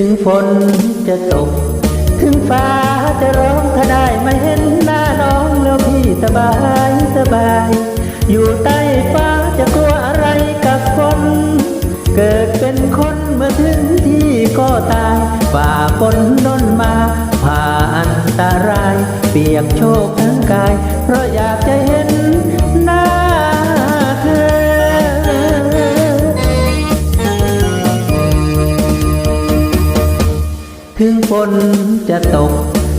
ถึงฝนจะตก ถึงฟ้าจะร้องถ้าได้มาเห็นหน้าน้องแล้วพี่สบายสบาย อยู่ใต้ฟ้าจะกลัวอะไรกับฝนเกิดเป็นคนเมื่อถึงที่ก็ตายฝ่าฝนน้นมาผ่าอันตราย เปียกโชกทั้งกาย เพราะอยาก ถึงฝนจะตก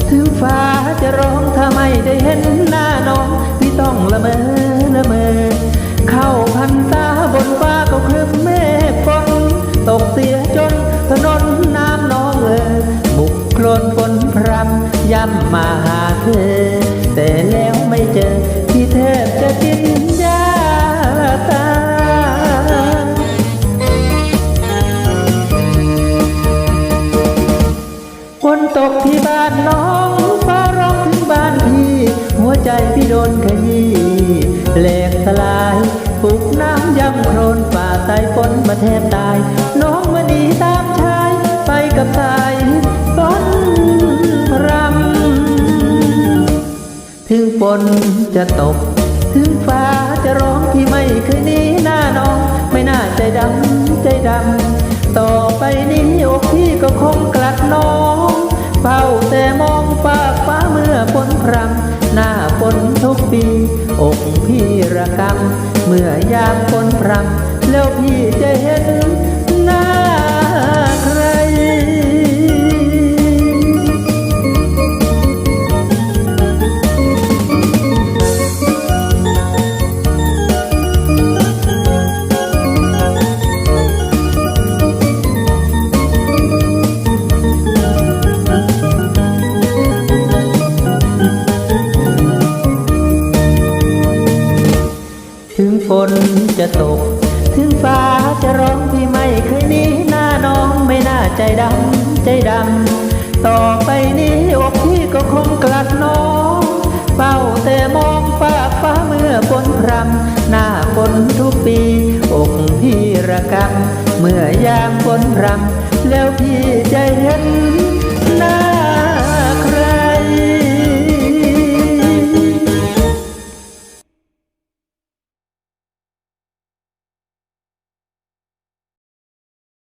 ถึงฟ้าจะร้องถ้าไม่ได้เห็นหน้าน้องพี่ต้องละเมอละเมอเข้าพันตาบนฟ้าก็ครึ้มเมฆฝนตกเสียจนถนนน้ำน้องเออบุกโคลนฝนพรำย่ำมาหาเธอ แต่แล้วไม่เจอ ตกที่บ้านน้องฟ้าร้องถึงบ้านพี่ หัวใจพี่โดนขยี้แหลกสลายปลุกน้ำย่ำโครนฝ่าสายฝนมาแทบตาย น้องมาดีตามชาย ไปกับสายฝนรำถึงฝนจะตก ถึงฟ้าจะร้องพี่ไม่เคยหนีหน้าน้อง ไม่น่าใจดำใจดำต่อไปนี้อกพี่ก็คงกลัดน้อง เฝ้าแต่มองฝากฟ้าเมื่อฝนพรำหน้าฝนทุกปีอกพี่ระกำเมื่อยามฝนพรำแล้วพี่จะเห็น ฝนจะตก ถึงฟ้าจะร้องพี่ไม่เคยหนีหน้าน้องไม่น่าใจดำใจดำต่อไปนี้อกพี่ก็คงกลัดน้องเฝ้าแต่มองฝาฟ้าเมื่อฝนพรำหน้าฝนทุกปีอกพี่ระกำเมื่อยามฝนพรำแล้วพี่จะเห็น